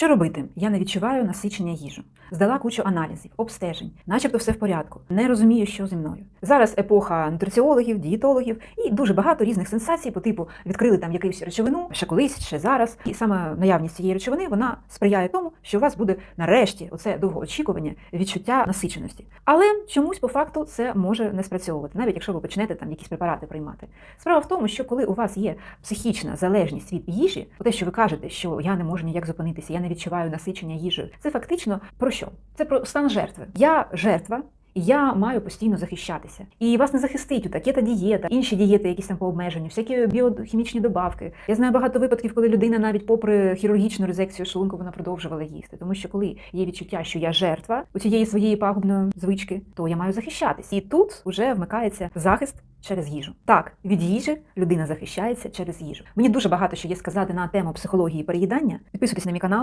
Що робити? Я не відчуваю насичення їжу. Здала кучу аналізів, обстежень, начебто все в порядку. Не розумію, що зі мною. Зараз епоха нутриціологів, дієтологів і дуже багато різних сенсацій по типу відкрили там якусь речовину, ще колись, ще зараз. І саме наявність цієї речовини вона сприяє тому, що у вас буде нарешті оце довгоочікування відчуття насиченості. Але чомусь по факту це може не спрацьовувати, навіть якщо ви почнете там якісь препарати приймати. Справа в тому, що коли у вас є психічна залежність від їжі, те, що ви кажете, що я не можу ніяк зупинитися, я не відчуваю насичення їжею, це фактично про що? Це про стан жертви. Я жертва. Я маю постійно захищатися. І вас не захистить така та дієта, інші дієти, якісь там по обмеженню, всякі біохімічні добавки. Я знаю багато випадків, коли людина навіть попри хірургічну резекцію шлунку вона продовжувала їсти. Тому що коли є відчуття, що я жертва у цієї своєї пагубної звички, то я маю захищатись. І тут вже вмикається захист через їжу. Так, від їжі людина захищається через їжу. Мені дуже багато що є сказати на тему психології переїдання. Підписуйтесь на мій канал.